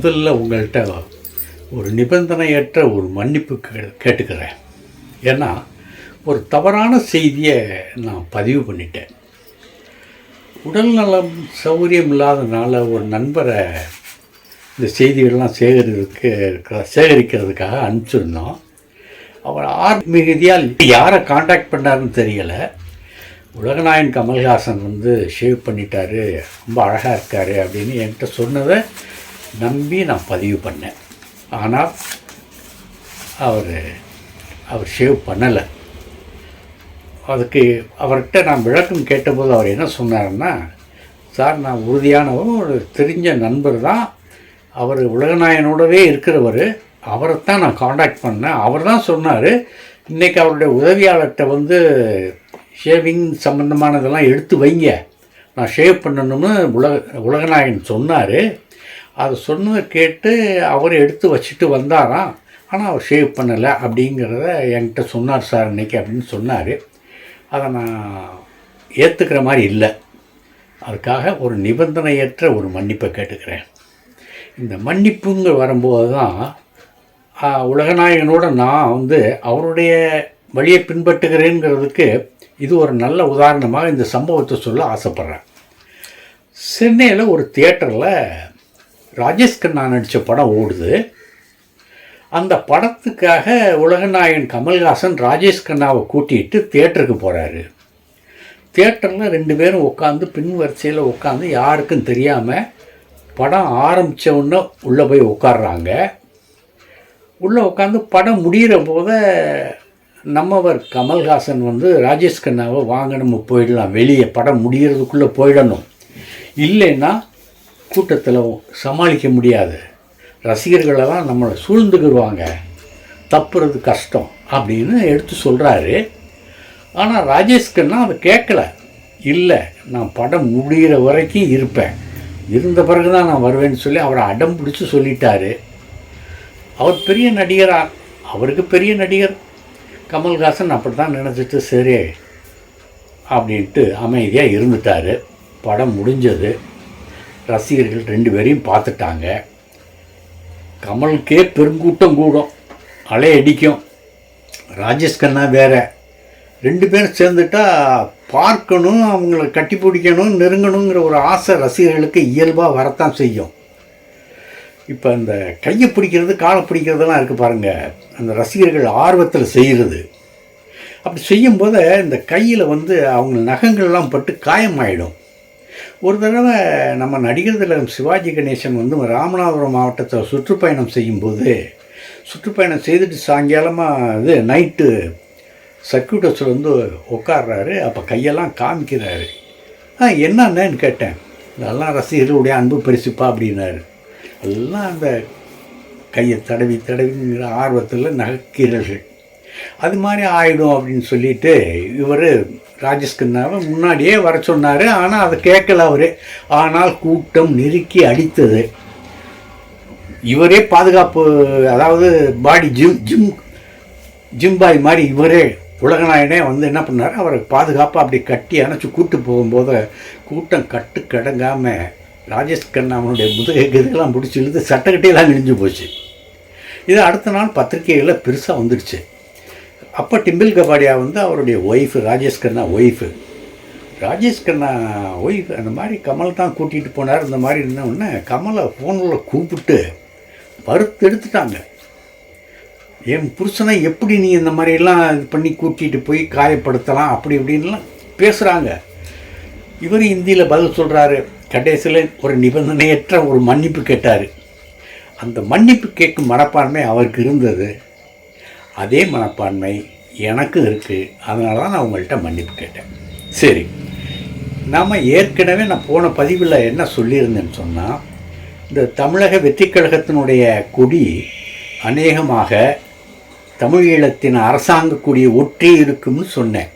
முதல்ல உங்கள்கிட்ட ஒரு நிபந்தனையற்ற ஒரு மன்னிப்பு கே- கேட்டுக்கிறேன். ஏன்னா ஒரு தவறான செய்தியை நான் பதிவு பண்ணிட்டேன். உடல்நலம் சௌகரியம் இல்லாதனால ஒரு நண்பரை இந்த செய்திகள்லாம் சேகரிக்க சேகரிக்கிறதுக்காக அனுப்பிச்சிருந்தோம். அவர் ஆன்மீகதியால் யாரை காண்டாக்ட் பண்ணாருன்னு தெரியலை. உலகநாயன் கமல்ஹாசன் வந்து ஷேவ் பண்ணிட்டாரு ரொம்ப அழகாக இருக்கார் அப்படின்னு என்கிட்ட சொன்னதை நம்பி நான் பதிவு பண்ணேன். ஆனால் அவர் அவர் ஷேவ் பண்ணலை. அதுக்கு அவர்கிட்ட நான் விளக்கம் கேட்டபோது அவர் என்ன சொன்னார்ன்னா சார் நான் உறுதியானவரும் ஒரு தெரிஞ்ச நண்பர் தான். அவர் உலகநாயனோடவே இருக்கிறவர். அவரை தான் நான் காண்டாக்ட் பண்ணேன். அவர் தான் சொன்னார் இன்றைக்கி அவருடைய உதவியாளர்கிட்ட வந்து ஷேவிங் சம்மந்தமானதெல்லாம் எடுத்து வைங்க. நான் ஷேவ் பண்ணணும்னு உலக உலகநாயகன் சொன்னார். அதை சொன்னதை கேட்டு அவர் எடுத்து வச்சுட்டு வந்தாராம். ஆனால் அவர் ஷேவ் பண்ணலை அப்படிங்கிறத என்கிட்ட சொன்னார் சார் இன்றைக்கி அப்படின்னு சொன்னார். அதை நான் ஏற்றுக்கிற மாதிரி இல்லை. அதுக்காக ஒரு நிபந்தனையற்ற ஒரு மன்னிப்பை கேட்டுக்கிறேன். இந்த மன்னிப்புங்க வரும்போது தான் உலகநாயகனோட நான் வந்து அவருடைய வழியை பின்பற்றுகிறேங்கிறதுக்கு இது ஒரு நல்ல உதாரணமாக இந்த சம்பவத்தை சொல்ல ஆசைப்பட்றேன். சென்னையில் ஒரு தியேட்டரில் ராஜேஷ் கண்ணா நடித்த படம் ஓடுது. அந்த படத்துக்காக உலகநாயகன் கமல்ஹாசன் ராஜேஷ் கண்ணாவை கூட்டிகிட்டு தேட்டருக்கு போகிறாரு தேட்டரில் ரெண்டு பேரும் உட்காந்து பின் வரிசையில் உட்காந்து யாருக்கும் தெரியாமல் படம் ஆரம்பித்த உடனே உள்ளே போய் உட்காடுறாங்க உள்ளே உட்காந்து படம் முடிகிற போத நம்மவர் கமல்ஹாசன் வந்து ராஜேஷ் கண்ணாவை வாங்க நம்ம போயிடலாம் வெளியே படம் முடிகிறதுக்குள்ளே போயிடணும். இல்லைன்னா கூட்டத்தில் சமாளிக்க முடியாது. ரசிகர்களெல்லாம் நம்மளை சூழ்ந்துக்கிடுவாங்க தப்புறது கஷ்டம் அப்படின்னு எடுத்து சொல்கிறாரு ஆனால் ராஜேஷ் கண்ணா அதை கேட்கல. இல்லை நான் படம் முடிகிற வரைக்கும் இருப்பேன். இருந்த பிறகு தான் நான் வருவேன்னு சொல்லி அவரை அடம் பிடிச்சி சொல்லிட்டாரு. அவர் பெரிய நடிகரா? அவருக்கு பெரிய நடிகர். கமல்ஹாசன் அப்படி தான் நினச்சிட்டு சரி அப்படின்ட்டு அமைதியாக இருந்துட்டார். படம் முடிஞ்சது. ரசிகர்கள் ரெண்டு பேரையும் பார்த்துட்டாங்க. கமலுக்கே பெருங்கூட்டம் கூடும். அலை அடிக்கும். ராஜேஷ் கண்ணா வேறு. ரெண்டு பேரும் சேர்ந்துட்டா பார்க்கணும் அவங்கள கட்டி பிடிக்கணும் நெருங்கணுங்கிற ஒரு ஆசை ரசிகர்களுக்கு இயல்பாக வரத்தான் செய்யும். இப்போ அந்த கையை பிடிக்கிறது காலை பிடிக்கிறதெல்லாம் இருக்குது பாருங்கள் அந்த ரசிகர்கள் ஆர்வத்தில் செய்கிறது அப்படி செய்யும்போது இந்த கையில் வந்து அவங்க நகங்கள்லாம் பட்டு காயமாயிடும். ஒரு தடவை நம்ம நடிகர் திலகம் சிவாஜி கணேசன் வந்து ராமநாதபுரம் மாவட்டத்தில் சுற்றுப்பயணம் செய்யும்போது சுற்றுப்பயணம் செய்துட்டு சாயங்காலமாக இது நைட்டு சர்க்கியூட்டஸில் வந்து உட்காடுறாரு அப்போ கையெல்லாம் காமிக்கிறாரு. ஆ என்னன்னு கேட்டேன். இதெல்லாம் ரசிகர்களுடைய அன்பு பரிசுப்பா அப்படின்னாரு. எல்லாம் அந்த கையை தடவி தடவிங்கிற ஆர்வத்தில் நகைக்கீரல்கள். அது மாதிரி ஆயிடும் அப்படின்னு சொல்லிட்டு இவர் ராஜேஷ் கண்ணாவை முன்னாடியே வர சொன்னார் ஆனால் அதை கேட்கல அவர். ஆனால் கூட்டம் நெருக்கி அடித்தது. இவரே பாதுகாப்பு அதாவது பாடி ஜிம் ஜிம் ஜிம்பாய் மாதிரி இவரே உலகநாயனே வந்து என்ன பண்ணார் அவரை பாதுகாப்பாக அப்படி கட்டி அணைச்சி கூட்டு போகும்போது கூட்டம் கட்டு கடங்காமல் ராஜேஷ் கண்ணா அவனுடைய முதுகை கதையெல்லாம் பிடிச்சி இழுத்து சட்டக்கட்டையெல்லாம் நெளிஞ்சு போச்சு. இது அடுத்த நாள் பத்திரிகைகளில் பெருசாக வந்துடுச்சு. அப்போ டிம்பிள் கபாடியா வந்து அவருடைய wife Rajesh Khanna wife Rajesh Khanna wife அந்த மாதிரி கமல் தான் கூட்டிகிட்டு போனார். இந்த மாதிரி இருந்த உடனே கமலை ஃபோனில் கூப்பிட்டு பருத்து எடுத்துட்டாங்க. என் புருஷனை எப்படி நீ இந்த மாதிரியெல்லாம் இது பண்ணி கூட்டிகிட்டு போய் காயப்படுத்தலாம்? அப்படி இப்படின்லாம் பேசுகிறாங்க இவர் ஹிந்தியில் பதில் சொல்கிறாரு கடைசியில் ஒரு நிபந்தனையற்ற ஒரு மன்னிப்பு கேட்டார். அந்த மன்னிப்பு கேட்கும் மனப்பான்மை அவருக்கு இருந்தது. அதே மனப்பான்மை எனக்கும் இருக்குது அதனால தான் நான் உங்கள்கிட்ட மன்னிப்பு கேட்டேன். சரி. நாம் ஏற்கனவே நான் போன பதிவில் என்ன சொல்லியிருந்தேன்னு சொன்னால் இந்த தமிழக வெற்றிக் கழகத்தினுடைய கொடி அநேகமாக தமிழ் ஈழத்தின் அரசாங்க கொடியை ஒற்றி இருக்கும்னு சொன்னேன்.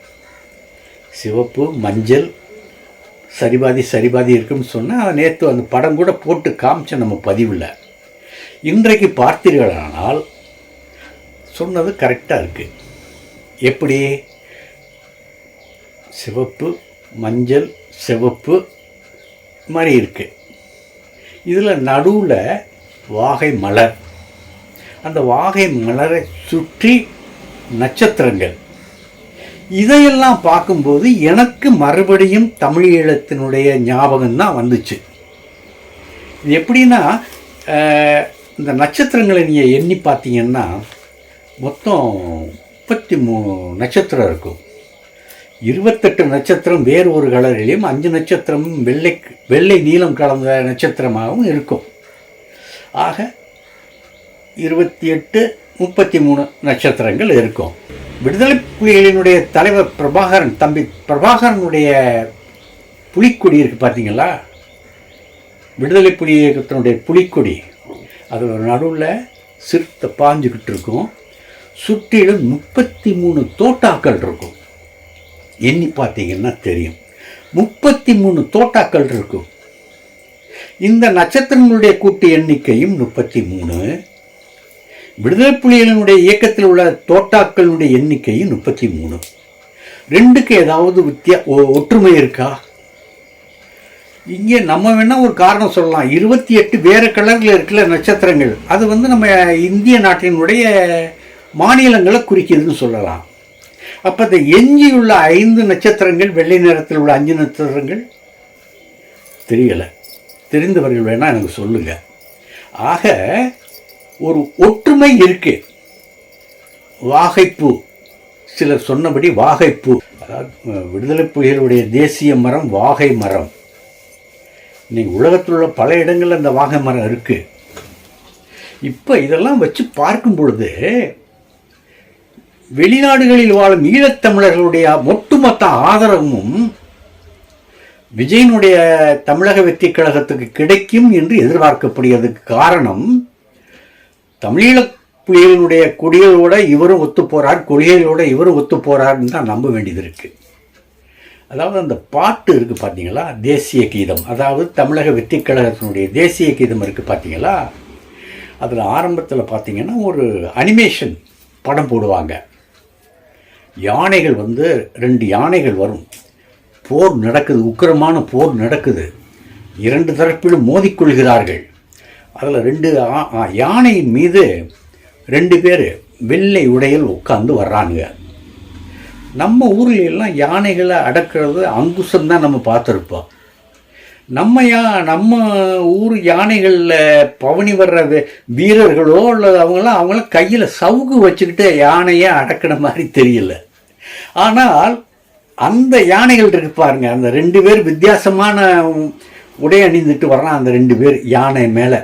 சிவப்பு மஞ்சள் சரிபாதி சரிபாதி இருக்கும்னு சொன்னேன் அதை நேற்று அந்த படம் கூட போட்டு காமிச்சேன் நம்ம பதிவில். இன்றைக்கு பார்த்தீர்களானால் சொன்னது கரெக்டாக இருக்குது எப்படி? சிவப்பு மஞ்சள் சிவப்பு மாதிரி இருக்குது இதில் நடுவில் வாகை மலர். அந்த வாகை மலரை சுற்றி நட்சத்திரங்கள். இதையெல்லாம் பார்க்கும்போது எனக்கு மறுபடியும் தமிழ் ஈழத்தினுடைய ஞாபகம் தான் வந்துச்சு. இது எப்படின்னா இந்த நட்சத்திரங்களை நீங்கள் எண்ணி பார்த்தீங்கன்னா மொத்தம் முப்பத்தி மூணு நட்சத்திரம் இருக்கும். இருபத்தெட்டு நட்சத்திரம் வேறு ஒரு கலரிலையும் அஞ்சு நட்சத்திரமும் வெள்ளை வெள்ளை நீளம் கலந்த நட்சத்திரமாகவும் இருக்கும். ஆக இருபத்தி எட்டு முப்பத்தி மூணு நட்சத்திரங்கள் இருக்கும். விடுதலை புலிகளினுடைய தலைவர் பிரபாகரன் தம்பி பிரபாகரனுடைய புலிக்கொடி இருக்குது பார்த்தீங்களா? விடுதலை புலி இயக்கத்தினுடைய புலிக்கொடி. அது ஒரு நடுவில் சிறுத்தை பாஞ்சுக்கிட்டு இருக்கும். சுற்றிலும் முப்பத்தி மூணு தோட்டாக்கள் இருக்கும். எண்ணி பார்த்தீங்கன்னா தெரியும். முப்பத்தி மூணு தோட்டாக்கள் இருக்கும். இந்த நட்சத்திரங்களுடைய கூட்டு எண்ணிக்கையும் முப்பத்தி மூணு விடுதலை புலிகளினுடைய இயக்கத்தில் உள்ள தோட்டாக்களுடைய எண்ணிக்கையும் முப்பத்தி மூணு ரெண்டுக்கு ஏதாவது வித்தியா ஒ- ஒற்றுமை இருக்கா? இங்கே நம்ம வேணால் ஒரு காரணம் சொல்லலாம். இருபத்தி எட்டு வேறு கலரில் இருக்கிற நட்சத்திரங்கள். அது வந்து நம்ம இந்திய நாட்டினுடைய மாநிலங்களை குறிக்கிறதுன்னு சொல்லலாம். அப்போ இந்த எஞ்சியுள்ள ஐந்து நட்சத்திரங்கள் வெள்ளை நிறத்தில் உள்ள அஞ்சு நட்சத்திரங்கள்? தெரியலை. தெரிந்தவர்கள் வேணால் எனக்கு சொல்லுங்கள் ஆக ஒரு ஒற்றுமை இருக்கு. வாகைப்பூ. சிலர் சொன்னபடி வாகைப்பூ. அதாவது விடுதலை புலிகளுடைய தேசிய மரம் வாகை மரம். நீங்கள் உலகத்தில் உள்ள பல இடங்களில் அந்த வாகை மரம் இருக்குது இப்போ இதெல்லாம் வச்சு பார்க்கும் பொழுது வெளிநாடுகளில் வாழும் ஈழத்தமிழர்களுடைய ஒட்டுமொத்த ஆதரவும் விஜயனுடைய தமிழக வெற்றி கழகத்துக்கு கிடைக்கும் என்று எதிர்பார்க்கப்படுகிறதுக்கு காரணம் தமிழீழ புலிகளினுடைய கொடிகளோட இவரும் ஒத்து போகிறார் கொள்கைகளோட இவரும் ஒத்து போறாருன்னு தான் நம்ப வேண்டியது இருக்குது அதாவது அந்த பாட்டு இருக்குது பார்த்தீங்களா தேசிய கீதம். அதாவது தமிழக வெற்றி கழகத்தினுடைய தேசிய கீதம் இருக்குது பார்த்தீங்களா அதில் ஆரம்பத்தில் பார்த்தீங்கன்னா ஒரு அனிமேஷன் படம் போடுவாங்க. யானைகள் வந்து ரெண்டு யானைகள் வரும். போர் நடக்குது உக்கிரமான போர் நடக்குது. இரண்டு தரப்பிலும் மோதிக்கொள்கிறார்கள் அதில் ரெண்டு ஆ- ஆ- யானையின் மீது ரெண்டு பேர் வெள்ளை உடையில் உட்காந்து வர்றாங்க நம்ம ஊர்ல எல்லாம் யானைகளை அடக்கிறது அங்குசம் தான் நம்ம பார்த்துருப்போம். நம்ம யா நம்ம ஊர் யானைகளில் பவனி வர்ற வீரர்களோ அல்லது அவங்களாம் அவங்களாம் கையில் சவுக்கு வச்சுக்கிட்டு யானையை அடக்கின மாதிரி தெரியல. ஆனால் அந்த யானைகள் இருக்கு பாருங்க. அந்த ரெண்டு பேர் வித்தியாசமான உடை அணிந்துட்டு வர்றான் அந்த ரெண்டு பேர் யானை மேலே.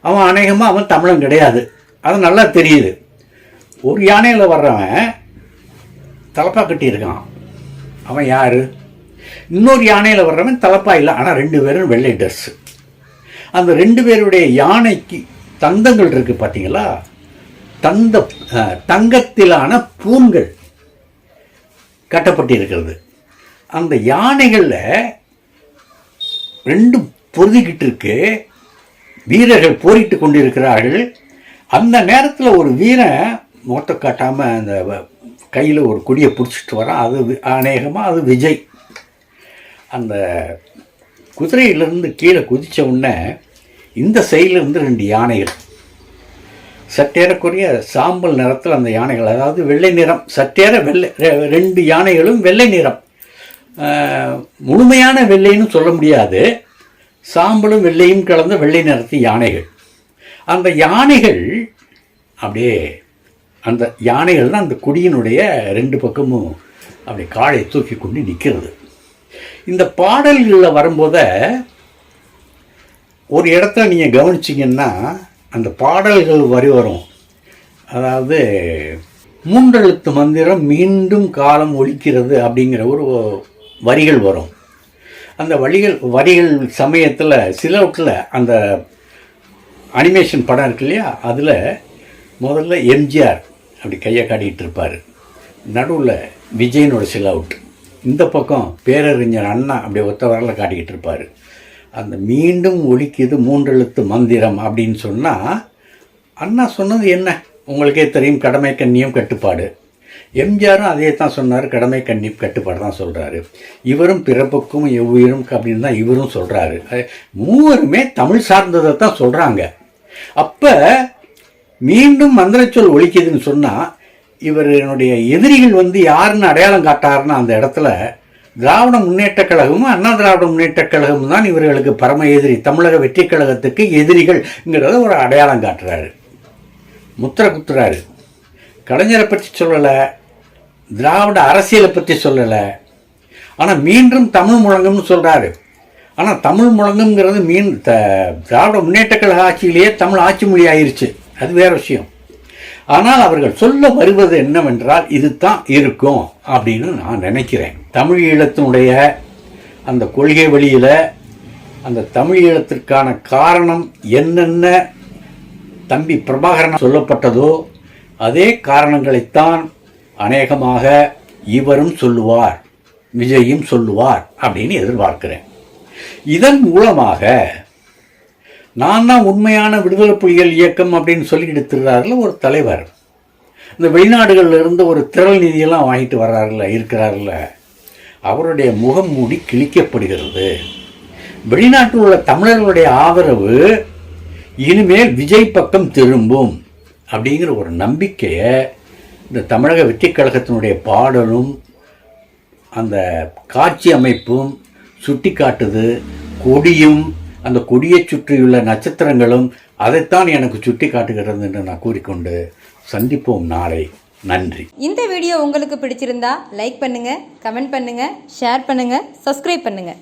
அவன் அநேகமாக அவன் தமிழன் கிடையாது. அது நல்லா தெரியுது. ஒரு யானையில் வர்றவன் தலப்பா கட்டியிருக்கான். அவன் யார்? இன்னொரு யானையில் வர்றவன் தலப்பா ஆனால் ரெண்டு பேரும் வெள்ளை ட்ரெஸ் அந்த ரெண்டு பேருடைய யானைக்கு தந்தங்கள் இருக்கு பார்த்தீங்களா தந்த தங்கத்திலான பூண்கள் கட்டப்பட்டிருக்கிறது. அந்த யானைகளில் ரெண்டும் பொருதிக்கிட்டு இருக்கு. வீரர்கள் போரிட்டு கொண்டிருக்கிறார்கள். அந்த நேரத்தில் ஒரு வீரன் முகத்தை காட்டாமல் அந்த கையில் ஒரு கொடியை பிடிச்சிட்டு வரான். அது அநேகமாக அது விஜய். அந்த குதிரையிலிருந்து கீழே குதித்த உடனே இந்த சைடில் இருந்து ரெண்டு யானைகள். சற்றேறக்குறைய சாம்பல் நிறத்தில் அந்த யானைகள் அதாவது வெள்ளை நிறம் சற்றேற வெள்ளை ரெண்டு யானைகளும் வெள்ளை நிறம். முழுமையான வெள்ளைன்னு சொல்ல முடியாது. சாம்பலும் வெள்ளையும் கலந்த வெள்ளை நிறத்து யானைகள். அந்த யானைகள் அப்படியே அந்த யானைகள் தான் அந்த குடியினுடைய ரெண்டு பக்கமும் அப்படி காலை தூக்கி கொண்டு நிற்கிறது இந்த பாடல்களில் வரும்போத ஒரு இடத்துல நீங்கள் கவனிச்சிங்கன்னா அந்த பாடல்கள் வரி வரும். அதாவது மூன்றெழுத்து மந்திரம் மீண்டும் காலம் ஒழிக்கிறது அப்படிங்கிற ஒரு வரிகள் வரும். அந்த வழிகள் வரிகள் சமயத்தில் சிலவற்றில் அந்த அனிமேஷன் படம் இருக்கு இல்லையா? அதில் முதல்ல எம்ஜிஆர் அப்படி கையை காட்டிகிட்டு இருப்பார். நடுவில் விஜயனோட சில அவுட். இந்த பக்கம் பேரறிஞர் அண்ணா அப்படி ஒத்த காட்டிக்கிட்டு இருப்பார். அந்த மீண்டும் ஒழிக்குது மூன்றெழுத்து மந்திரம் அப்படின்னு சொன்னால் அண்ணா சொன்னது என்ன? உங்களுக்கே தெரியும் கடமை கண்ணியம் கட்டுப்பாடு. எம்ஜிஆரும் அதே தான் சொன்னார் கடமை கண்ணியம் கட்டுப்பாடு தான் சொல்கிறாரு இவரும் பிறப்புக்கும் எவ்வுயிரும் அப்படின்னு தான் இவரும் சொல்கிறாரு மூவருமே தமிழ் சார்ந்ததை தான் சொல்கிறாங்க அப்போ மீண்டும் மந்திரச்சொல் ஒழிக்குதுன்னு சொன்னால் இவருடைய எதிரிகள் வந்து யாருன்னு அடையாளம் காட்டாருன்னு அந்த இடத்துல திராவிட முன்னேற்றக் கழகமும் அண்ணா திராவிட முன்னேற்றக் கழகமும் தான் இவர்களுக்கு பரம எதிரி. தமிழக வெற்றி கழகத்துக்கு எதிரிகள்ங்கிறத ஒரு அடையாளம் காட்டுறாரு. முத்திரை குத்துறாரு கலைஞரை பற்றி சொல்லலை. திராவிட அரசியலை பற்றி சொல்லலை. ஆனால் மீண்டும் தமிழ் முழங்கம்னு சொல்கிறாரு ஆனால் தமிழ் முழங்கம்ங்கிறது மீன் த திராவிட முன்னேற்ற கழக ஆட்சியிலேயே தமிழ் ஆட்சி மொழி ஆயிடுச்சு அது வேறு விஷயம். ஆனால் அவர்கள் சொல்ல வருவது என்னவென்றால் இதுதான் இருக்கும் அப்படின்னு நான் நினைக்கிறேன். தமிழ் ஈழத்தினுடைய அந்த கொள்கை வழியில் அந்த தமிழ் ஈழத்திற்கான காரணம் என்னென்ன தம்பி பிரபாகரன் சொல்லப்பட்டதோ அதே காரணங்களைத்தான் அநேகமாக இவரும் சொல்லுவார் விஜயும் சொல்லுவார் அப்படின்னு எதிர்பார்க்கிறேன். இதன் மூலமாக நான் தான் உண்மையான விடுதலை புலிகள் இயக்கம் அப்படின்னு சொல்லி எடுத்துறாருல ஒரு தலைவர். இந்த வெளிநாடுகளில் இருந்து ஒரு திரள் நிதியெல்லாம் வாங்கிட்டு வர்றாருல இருக்கிறாருல. அவருடைய முகம் மூடி கிழிக்கப்படுகிறது. வெளிநாட்டில் உள்ள தமிழர்களுடைய ஆதரவு இனிமேல் விஜய் பக்கம் திரும்பும் அப்படிங்கிற ஒரு நம்பிக்கையை இந்த தமிழக வெற்றிக் கழகத்தினுடைய பாடலும் அந்த காட்சி அமைப்பும் சுட்டி காட்டுது கொடியும் அந்த கொடியைச் சுற்றியுள்ள நட்சத்திரங்களும் அதைத்தான் எனக்கு சுட்டி காட்டுகிறது என்று நான் கூறிக்கொண்டு சந்திப்போம் நாளை. நன்றி. இந்த வீடியோ உங்களுக்கு பிடிச்சிருந்தா லைக் பண்ணுங்க கமெண்ட் பண்ணுங்க ஷேர் பண்ணுங்க சப்ஸ்கிரைப் பண்ணுங்க.